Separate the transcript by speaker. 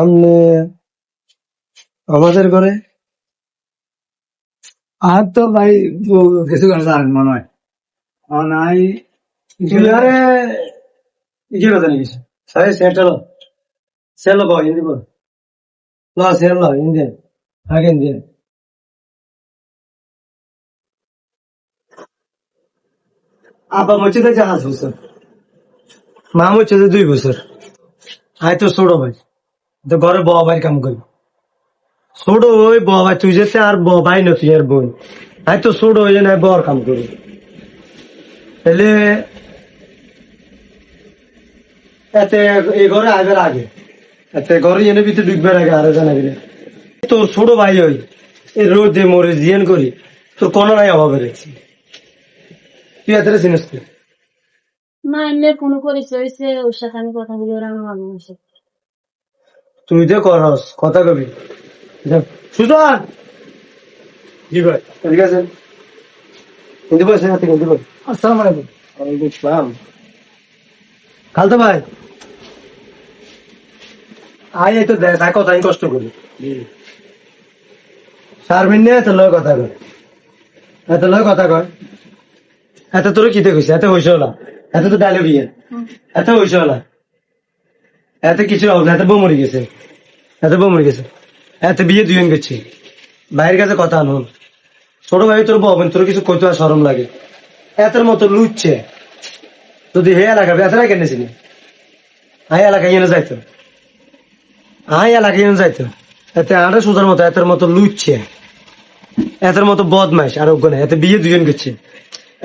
Speaker 1: আমনে আমাদের ঘরে?
Speaker 2: আর তো ভাই কিছু কথা জানেন মনে হয়। নাই।
Speaker 1: জুলিয়ারে ইকে কথা নাকি? সাই সেটল সেল হিন্দি বল। ল সেল হিন্দি আগে হিন্দি আব্বা মসজিদে জাহাজ বছর মা মসজিদে দুই বছর। আয় তো ছোট ভাই। ঘরে বড় ভাই কাম করি। ছোট ওই বড় ভাই, তুই যেতে আর বড় ভাই নতুন আর বোন। আয় তো ছোট হয়ে না বড় কাম করি। তাহলে এতে এই ঘরে আগে, এতে ঘরে এনে আগে আরও জানা গেলে তোর ছোট ভাই হই এই রোদে মরে করি তোর কোনো নাই অভাবে রেখেছি তুই এত চিনিস তুই
Speaker 3: এমনি করেছে হয়েছে, ওর সাথে আমি কথা বলি, ওরা আমার
Speaker 1: তুই তো করস কথা কবি। সুজন! জি ভাই। ঠিক আছে। কিন্তু বসে হাতে কিন্তু বল
Speaker 2: আসসালামু আলাইকুম।
Speaker 1: ওয়ালাইকুম আসসালাম। খালতো ভাই। আয় এই তো দেখ তাই কথা আমি কষ্ট করি। সারবিন নিয়ে এত লয় কথা কয়। এত লয় কথা কয়। এত তোর কি দেখছিস এত হইছে ওলা। এত তো ডায়লগ ইয়ে। এত হইছে ওলা। এত কিছু এত বউ মরে গেছে। এত বউ মরে গেছে। এত বিয়ে দুজন বাইরের কাছে কথা আনুন ছোট ভাই তোর বউ তোর কিছু আর সরম লাগে। এতের মতো লুচ্ছে যদি হে এলাকা আই এলাকা ইয়ে যাইতো? এলাকা ইয়ে যাইতো? এতে সুতার মতো, এতের মতো লুচ্ছে এতের মতো বদমাইশ, আর ওখানে এতে বিয়ে দুজন গেছে